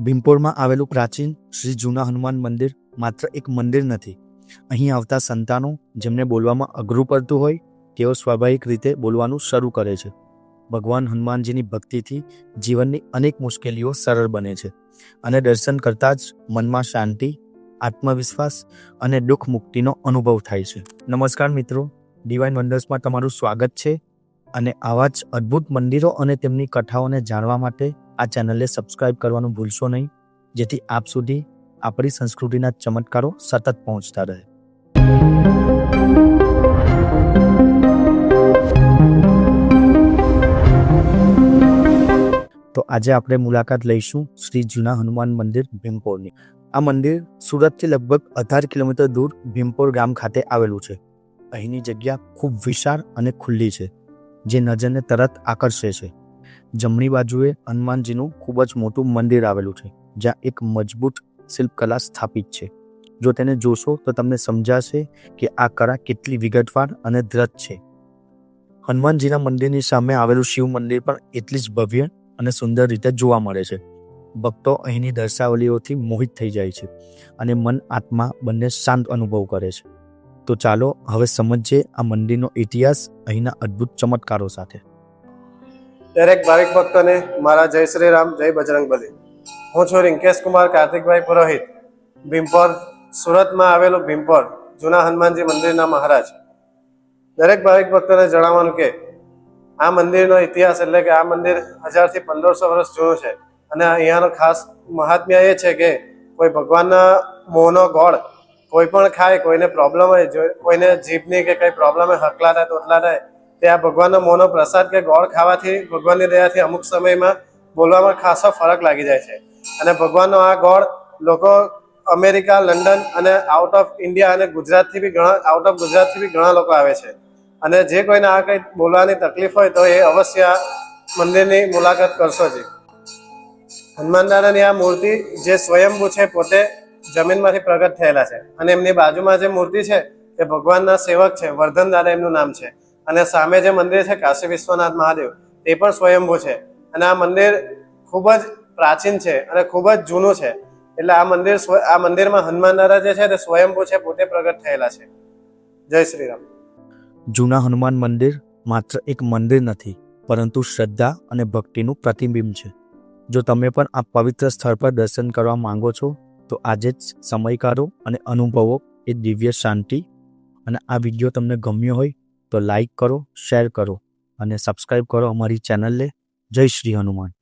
ભીમપોરમાં આવેલું પ્રાચીન શ્રી જૂના હનુમાન મંદિર માત્ર એક મંદિર નથી. અહીં આવતા સંતાનો જેમને બોલવામાં અઘરું પડતું હોય, તેઓ સ્વાભાવિક રીતે બોલવાનું શરૂ કરે છે. ભગવાન હનુમાનજીની ભક્તિથી જીવનની અનેક મુશ્કેલીઓ સરળ બને છે અને દર્શન કરતાં જ મનમાં શાંતિ, આત્મવિશ્વાસ અને દુઃખ મુક્તિનો અનુભવ થાય છે. નમસ્કાર મિત્રો ડિવાઇન વન્ડર્સમાં તમારું સ્વાગત છે અને આવા જ અદ્ભુત મંદિરો અને તેમની કથાઓને જાણવા માટે આ ચેનલને સબસ્ક્રાઇબ કરવાનું ભૂલશો નહીં. જેથી આપ સુધી આપણી સંસ્કૃતિના ચમત્કારો સતત પહોંચતા રહે. તો આજે આપણે મુલાકાત લઈશું શ્રી જૂના હનુમાન મંદિર ભીમપોરની. આ મંદિર સુરતથી લગભગ અઢાર કિલોમીટર દૂર ભીમપોર ગામ ખાતે આવેલું છે. અહીંની જગ્યા ખૂબ વિશાળ અને ખુલ્લી છે, જે નજરને તરત આકર્ષે છે. જમણી બાજુએ હનુમાનજીનું ખૂબ જ મોટું મંદિર આવેલું છે, જ્યાં એક મજબૂત શિલ્પકલા સ્થાપિત છે. જો તેને જોશો તો તમને સમજાશે કે આ કળા કેટલી વિગતવાર અને દ્રઢ છે. હનુમાનજીના મંદિરની સામે આવેલું શિવ મંદિર પણ એટલી જ ભવ્ય અને સુંદર રીતે જોવા મળે છે. ભક્તો અહીંની દર્શાવલીઓથી મોહિત થઈ જાય છે અને મન આત્મા બંને શાંત અનુભવ કરે છે. તો ચાલો હવે સમજીએ આ મંદિરનો ઇતિહાસ અહીંના અદ્ભુત ચમત્કારો સાથે. દરેક ભાવિક ભક્તોને મારા જય શ્રી રામ, જય બજરંગ બલી. હું છું રિંકેશ કુમાર કાર્તિકભાઈ પુરોહિત. ભીમપોર, સુરતમાં આવેલું ભીમપોર, જૂના હનુમાનજી મંદિરના મહારાજ. દરેક ભાવિક ભક્તોને જણાવવાનું કે, આ મંદિરનો ઇતિહાસ એટલે કે આ મંદિર હજારથી પંદરસો વર્ષ જૂનું છે. અને અહીંયાનો ખાસ મહાત્મ્ય એ છે કે, કોઈ ભગવાનના મોહનો ગોળ કોઈ પણ ખાય, કોઈને પ્રોબ્લેમ હોય કોઈને જીભની કે કઈ પ્રોબ્લેમ હોય, હકલા થાય, તોતલા થાય તે આ ભગવાનનો મોહનો પ્રસાદ કે ગોળ ખાવાથી, ભગવાનની દયાથી અમુક સમયમાં બોલવામાં ખાસો ફરક લાગી જાય છે. અને ભગવાનનો આ ગોળ લોકો અમેરિકા, લંડન અને આઉટ ઓફ ઇન્ડિયા અને ગુજરાતથી બી ઘણા આઉટ ઓફ ગુજરાતથી બી ઘણા લોકો આવે છે. અને જે કોઈને આ કંઈ બોલવાની તકલીફ હોય તો એ અવશ્ય મંદિરની મુલાકાત કરશો જે. હનુમાન દાદાની આ મૂર્તિ જે સ્વયંભૂ છે, પોતે જમીનમાંથી પ્રગટ થયેલા છે. અને એમની બાજુમાં જે મૂર્તિ છે, એ ભગવાનના સેવક છે વર્ધન દાદા એમનું નામ છે. અને સામે જે મંદિર છે, કાશી વિશ્વનાથ મહાદેવ, તે પણ સ્વયંભૂ છે. અને આ મંદિર ખૂબ જ પ્રાચીન છે અને ખૂબ જ જૂનું છે. એટલે આ મંદિર આ મંદિરમાં હનુમાન દાદા જે છે, તે સ્વયંભૂ છે, પોતે પ્રગટ થયેલા છે. જય શ્રી રામ જૂના હનુમાન મંદિર માત્ર એક મંદિર નથી, પરંતુ શ્રદ્ધા અને ભક્તિનું પ્રતિબિંબ છે. જો તમે પણ આ પવિત્ર સ્થળ પર દર્શન કરવા માંગો છો, તો આજે જ સમય કાઢો અને અનુભવો એ દિવ્ય શાંતિ. અને આ વીડિયો તમને ગમ્યો હોય તો લાઈક કરો શેર કરો અને સબસ્ક્રાઈબ કરો અમારી ચેનલને. જય શ્રી હનુમાન.